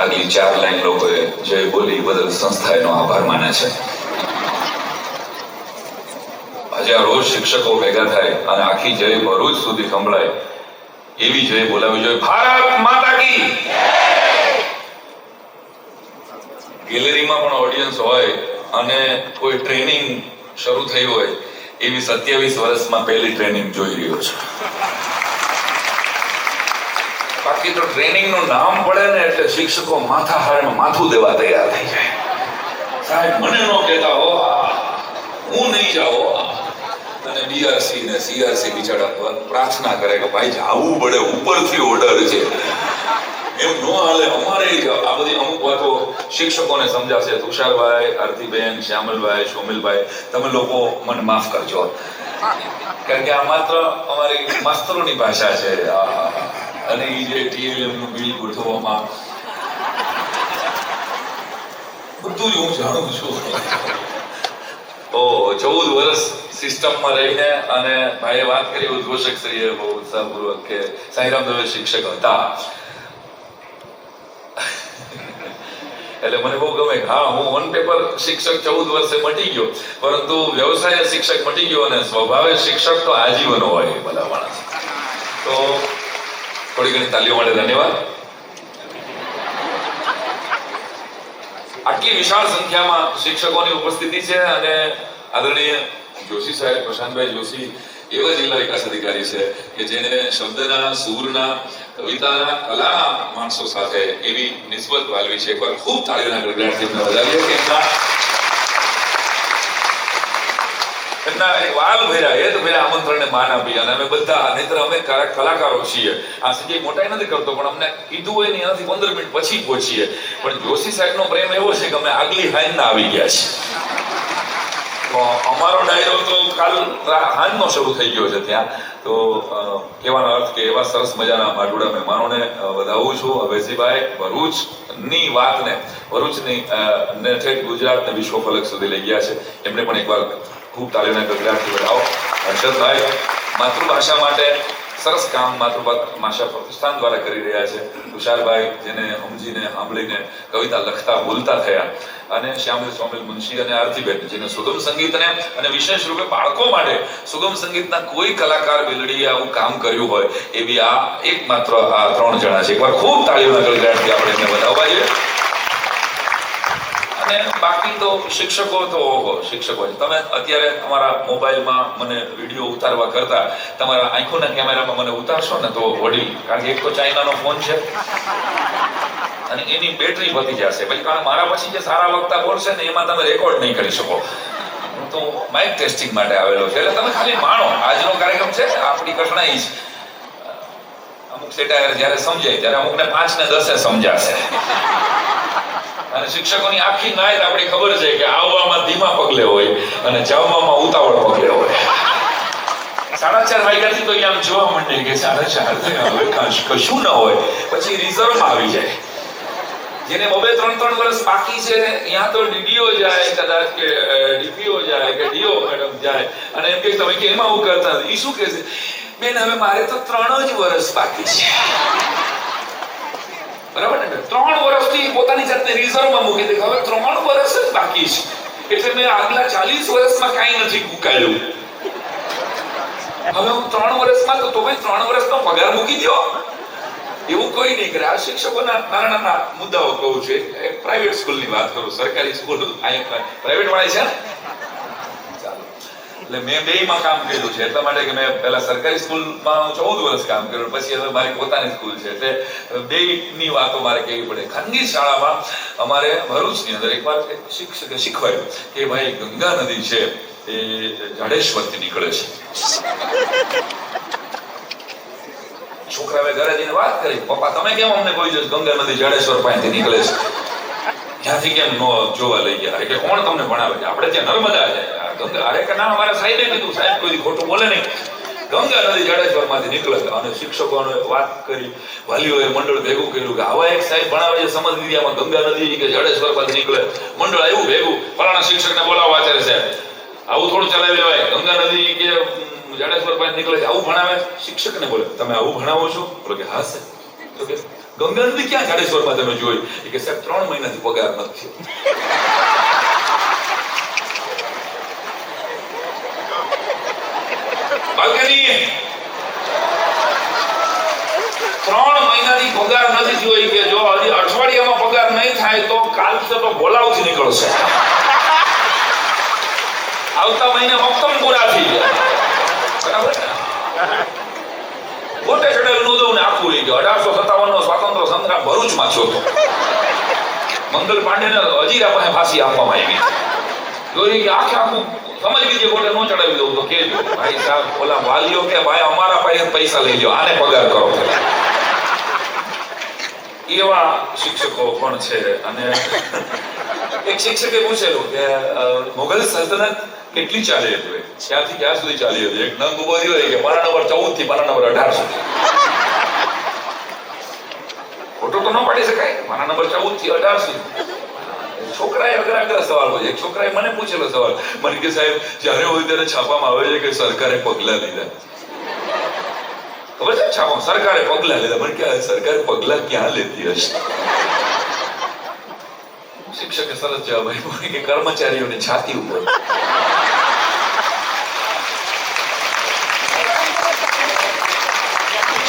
આગલી ચાર લાઈન લોકોએ જે બોલી બદલ સંસ્થા એનો આભાર માને છે. આજે આ રોજ શિક્ષકો ભેગા થાય અને આખી જય ભરૂચ સુધી સંભળાય, એવી જય બોલાવી જોઈએ. ભારત માતા કી ગેલેરીમાં પણ ઓડિયન્સ હોય અને કોઈ ટ્રેનિંગ શરૂ થઈ હોય, એવી સત્યાવીસ વર્ષમાં પહેલી ટ્રેનિંગ જોઈ રહ્યો છે. બાકી તો ટ્રેનિંગનું નામ પડે ને એટલે શિક્ષકો માથા હારે માથું દેવા તૈયાર થઈ જાય. સાહેબ મને નો કહેતા હો હું નહીં જાઓ અને બીઆરસી ને સીઆરસી બિચારા પ્રાર્થના કરે કે ભાઈ જાવું પડે ઉપરથી ઓર્ડર છે. એમ નો હાલે અમારે આ બધી અમુક વાતો શિક્ષકોને સમજાશે તુષારભાઈ આરતીબેન શ્યામલભાઈ સોમિલભાઈ તમે લોકો મને માફ કરજો. કારણ કે આ માત્ર અમારી માસ્તરોની ભાષા છે. અને એ જે ટીએલએમનું બિલ ગોઠવવામાં. બધું હું જાણું છું. તો ચૌદ વર્ષ સિસ્ટમમાં રહીને અને ભાઈએ વાત કરી ઉદ્ઘોષક શ્રીએ બહુ ઉત્સાહપૂર્વક કે સાંઈરામ દવે શિક્ષક હતા. એટલે મને બહુ ગમે હા, હું ઓન પેપર શિક્ષક ચૌદ વર્ષે મટી ગયો. પરંતુ વ્યવસાય શિક્ષક મટી ગયો અને સ્વભાવે શિક્ષક તો આજીવન હોય બધા માણસ. તો થોડી ઘણી તાલીઓ માટે ધન્યવાદ આટલી વિશાળ સંખ્યામાં શિક્ષકોની ઉપસ્થિતિ છે અને આદરણીય જોશી સાહેબ પ્રશાંતભાઈ જોશી એવા જિલ્લા વિકાસ અધિકારી છે કે જેને શબ્દના સૂરના કવિતાના કલાના માણસો સાથે એવી નિસ્બત વાલવી છે એકવાર ખૂબ તાળીઓના ગડગડાટથી એમને કે એમના એમના એક માન આપી. અને અમે બધા, નહીતર અમે કલા- કલાકારો છીએ. આ સંજય મોટાઈ નથી કરતો, પણ અમને કીધું હોય એનાથી પંદર મિનિટ પછી પહોંચીએ. પણ જોશી સાહેબનો પ્રેમ એવો છે કે અમે આગલી હાઈનના આવી ગયા છીએ. અમારો ડાયરો તો કાલ હાંજનો શરૂ થઈ ગયો છે ત્યાં. તો કહેવાનો અર્થ કે એવા સરસ મજાના માડુડા મહેમાનોને વધાવું છું. અભયસિંહભાઈ ભરૂચની વાતને, ભરૂચની ને ઠેઠ ગુજરાતને વિશ્વ ફલક સુધી લઈ ગયા છે. એમને પણ એકવાર ખૂબ તાલીઓના ગગડાથી વધાવો. હર્ષદભાઈ, માતૃભાષા માટે સરસ કામ માતૃભાષા પ્રતિષ્ઠાન દ્વારા કરી રહ્યા છે. તુષારભાઈ જેને સમજીને સાંભળીને કવિતા લખતા, બોલતા થયા. અને શ્યામલ સ્વામી મુનશી અને આરતીબેન જેને સુગમ સંગીતને અને વિશેષ રૂપે બાળકો માટે સુગમ સંગીતના કોઈ કલાકાર બેલડીએ આવું કામ કર્યું હોય, એવી આ એકમાત્ર, આ ત્રણ જણા છે. એકવાર ખૂબ તાળીઓના ગળગડાટથી આપણે એમને બતાવવા જોઈએ. અને બાકી તો શિક્ષકો તો ઓહો, શિક્ષકો તમે અત્યારે તમારા મોબાઈલમાં મને વીડિયો ઉતારવા કરતા તમારા આંખોના કેમેરામાં મને ઉતારશો ને તો વડી કારણ કે એક તો ચાઇનાનો ફોન છે. અને એની બેટરી વધી જશે. પછી કારણ મારા પછી જે સારા વક્તા બોલશે ને એમાં તમે રેકોર્ડ નહીં કરી શકો. તો માઇક ટેસ્ટિંગ માટે આવેલો છે. એટલે તમે ખાલી માણો. આજનો કાર્યક્રમ છે આપણી કઠણાઈ જ. અમુક સેટાયર જ્યારે સમજાય, ત્યારે અમુકને પાંચ ને દસે સમજાશે. અને શિક્ષકોની આખી નાયત આપણે ખબર છે કે આવવામાં ધીમા પગલે હોય અને જવામાં ઉતાવળ પગલે હોય. સાડા ચાર વાગ્યાથી તો આમ જોવા માંડે કે સાડા ચાર હવે કશું ન હોય. પછી રિઝર્વમાં આવી જાય. જેને બબે ત્રણ ત્રણ વર્ષ બાકી છે ત્યાં તો ડીડીઓ જાય, કદાચ કે ડીપીઓ જાય કે ડીઓ મેડમ જાય. અને એમ કે, તમે કેમ હું કરતા એ શું કે છે? બેન, હવે મારે તો ત્રણ જ વર્ષ બાકી છે. બરાબર ને? ત્રણ વર્ષથી પોતાની જાતને રિઝર્વમાં મૂકી દે હવે ત્રણ વર્ષ જ બાકી છે. એટલે મેં આગલા ચાલીસ વર્ષમાં કાંઈ નથી કુકાયું હવે હું ત્રણ વર્ષમાં તો ભાઈ ત્રણ વર્ષનો પગાર મૂકી દો એવું કોઈ નહીં કરે. આ શિક્ષકોના નાના મુદ્દાઓ કહું છું. પ્રાઇવેટ સ્કૂલની વાત કરું. સરકારી સ્કૂલ પ્રાઇવેટ વાળી છે ને? એટલે મેં બેયમાં કામ કર્યું છે. એટલા માટે કે મેં પહેલા સરકારી સ્કૂલમાં હું ચૌદ વર્ષ કામ કર્યું. પછી હવે મારી પોતાની સ્કૂલ છે. એટલે બેયની વાતો મારે કહેવી પડે. ખાનગી શાળામાં અમારે ભરૂચની અંદર એકવાર વાત શિક્ષકે શીખવાયું કે ભાઈ, ગંગા નદી છે એ જાડેશ્વરથી નીકળે છે. છોકરાએ ઘરે જઈને વાત કરી. પપ્પા, તમે કેમ અમને કોઈ દિવસ ગંગા નદી જાડેશ્વર પાસેથી નીકળે છે? ત્યાંથી કેમ નો જોવા લઈ ગયા? કે કોણ તમને ભણાવે છે? આપણે ત્યાં નર્મદા છે આ ગંગા અરે કે સાહેબે સાહેબ કોઈ ખોટું બોલે નહીં. ગંગા નદી જાડેશ્વરમાંથી નીકળે અને શિક્ષકોને વાત કરી, વાલીઓએ મંડળ ભેગું કર્યું કે આવા એક સાહેબ ભણાવે છે સમજ લીધી ગંગા નદી કે જાડેશ્વરમાંથી નીકળે. મંડળ આવ્યું ભેગું. ફલાણા શિક્ષકને બોલાવો આચાર્ય સાહેબ. આવું થોડું ચલાવી લેવાય. ગંગા નદી કે જાડેશ્વર પાસે નીકળે આવું ભણાવે. શિક્ષકને બોલે. તમે આવું ભણાવો છો? બોલે કે હા કે ગંગા નદી ક્યાં જાડેશ્વરમાં તમે જોઈ? કે સાહેબ, ત્રણ મહિનાથી પગાર નથી. થયો બાલ્કની ત્રણ મહિનાથી પગાર નથી થયો ઈ કે જો હજી અઠવાડિયામાં પગાર નહીં થાય તો કાલ તો તો બોલાવથી નીકળશે. આવતા મહિને મક્તમ પૂરા થઈ ગયા. બરાબર ને? આખું લઈ અઢારસો સત્તાવન નો સ્વાતંત્ર્ય સંગ્રામ ભરૂચમાં થયો હતો. મંગલ પાંડેને હજીરા પાસે ફાંસી આપવામાં આવી. એવા શિક્ષકો પૂછેલું કે મુઘલ સલ્તનત કેટલી ચાલી હતી? ક્યાંથી ક્યાં સુધી ચાલી હતી? એક નંગ ઊભો રહ્યો કે, મારા નંબર ચૌદથી પારા નંબર અઢાર સુધી. ખોટો તો ન પાડી શકાય. મારા નંબર ચૌદથી અઢાર સુધી. છોકરાએ અઘરા સવાલ પૂછે છોકરાએ મને પૂછેલો સવાલ. મને કે, સાહેબ, જ્યારે હોય ત્યારે છાપામાં આવે છે કે સરકારે પગલા લીધા? ખબર છે છાપામાં? સરકારે પગલા લીધા. મને કે સરકાર પગલા ક્યાં લેતી હશે? શિક્ષકે સરસ જવાબ આપ્યો. કે, કર્મચારીઓની છાતી ઉપર.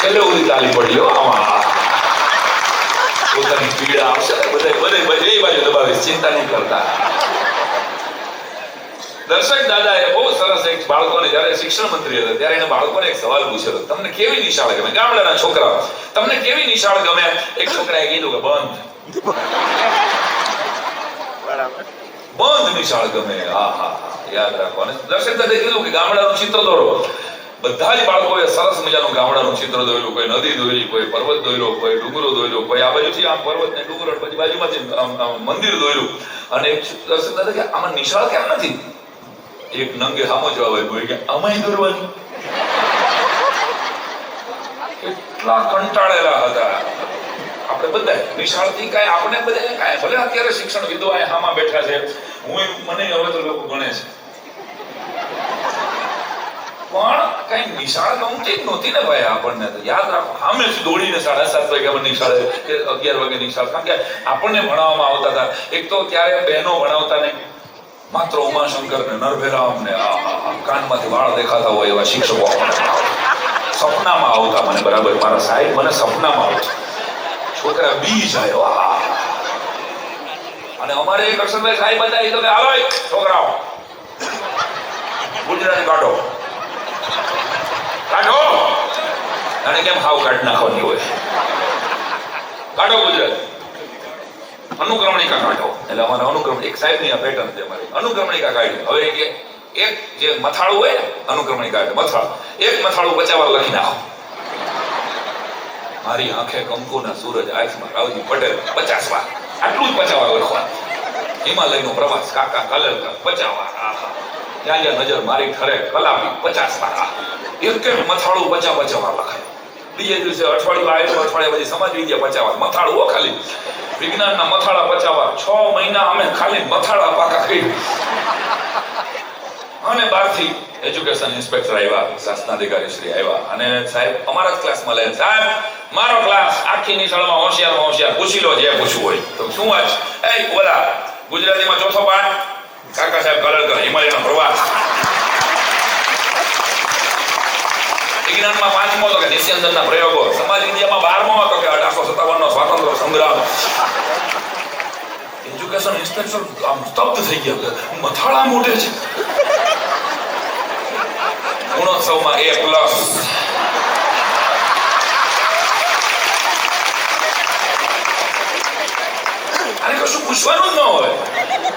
છેલ્લે સુધી તાલી પડી આમાં પોતાની પીડા આવશે ને બધે બધે એ બાજુ દબાવીશ ચિંતા નહીં કરતા. દર્શક દાદાએ બહુ સરસ એક બાળકોને જ્યારે શિક્ષણ મંત્રી હતા ત્યારે એને બાળકોને એક સવાલ પૂછ્યો તમને કેવી નિશાળ ગમે? ગામડાના છોકરાઓ તમને કેવી નિશાળ ગમે? એક છોકરાએ કીધું કે બંધ. બંધ નિશાળ ગમે. હા હા હા. યાદ રાખો. અને દર્શક દાદા કીધું કે ગામડાનું ચિત્ર દોરો બધા જ બાળકોએ સરસ મજાનું ગામડાનું ચિત્ર દોર્યું, કોઈ નદી દોરી, કોઈ પર્વત દોર્યો, કોઈ ડુંગરો દોર્યો, કોઈ આ બાજુથી આમ પર્વત ને ડુંગરો, પછી બાજુમાંથી આમ આમ મંદિર દોર્યું. અને એક દર્શક દાદા કે, આમાં નિશાળ કેમ નથી? એક નંગે સામો જવાબ આપ્યો કે, આમાંય દોરવાની. કેટલા કંટાળેલા હતા. આપણે બધા નિશાળથી કાંઈ, આપણે બધા કાંઈ ભલે અત્યારે શિક્ષણ વિદ્વાએ હામાં બેઠા છે. હું મને હવે તો લોકો ગણે છે પણ કઈ નિશાળ નહોતી નહોતી ને ભાઈ આપણને. તો યાદ રાખો જ દોડીને સાડા સાત વાગ્યા નિશાળે કે અગિયાર વાગે નિશાળ કારણ કે આપણને ભણાવવામાં આવતા હતા. એક તો ત્યારે બહેનો ભણાવતા ને માત્ર ઉમાશંકર ને નરભેરામ ને કાનમાંથી વાળ દેખાતા હોય એવા શિક્ષકો સપનામાં આવતા મને, બરાબર. મારા સાહેબ મને સપનામાં આવતા. છોકરા બી જાય, વાહ. અને અમારે એક અક્ષરભાઈ સાહેબ હતા, એ તો કે છોકરાઓ. ગુજરાતી કાઢો કાઢો. અને કેમ હાવ કાઢ નાખવાની હોય? કાઢો ગુજરાત. અનુક્રમણિકા કાઢો. એટલે અમારા અનુક્રમણ એક સાહેબની આ પેટર્ન છે અમારી. અનુક્રમણિકા કાઢી. હવે કે એક જે મથાળું હોય અનુક્રમણિકા એટલે મથાળ. એક મથાળું બચાવવા લખી નાખો. મારી આંખે કંકુના સૂરજ આંખમાં રાવજી પટેલ પચાસ વાર આટલું જ પચાવવા લખવાનું. હિમાલયનો પ્રવાસ, કાકા કલર પચાવવા. આહા. જ્યાં જ્યાં નજર મારી ઠરે કલાપી પચાસ વાર એક એક મથાળું બચા બચાવવા લખાય બીજે દિવસે અઠવાડિયું આવ્યું, અઠવાડિયા પછી સમાજ વિદ્યા બચાવવા. મથાળું હો ખાલી. વિજ્ઞાનના મથાળા બચાવવા. છ મહિના અમે ખાલી મથાળા પાકા કરી અને બહારથી એજ્યુકેશન ઇન્સ્પેક્ટર આવ્યા શાસનાધિકારી શ્રી આવ્યા. અને સાહેબ, અમારા ક્લાસમાં લઈને, સાહેબ, મારો ક્લાસ આખી નિશાળમાં હોશિયારમાં હોશિયાર પૂછી લો, જે પૂછવું હોય. તો શું વાત એ પાઠ કાકા સાહેબ કલર હિમાલયનો પ્રવાસ વિજ્ઞાનમાં પાંચમો તો કે નિસ્યંદનના પ્રયોગો સમાજ વિદ્યામાં બારમો તો કે અઢારસો સત્તાવન નો સ્વાતંત્ર્ય સંગ્રામ એજ્યુકેશન ઇન્સ્પેક્ટર આમ સ્તબ્ધ થઈ ગયા મથાળા મોઢે છે ગુણોત્સવમાં એ પ્લસ આને કશું પૂછવાનું જ ન હોય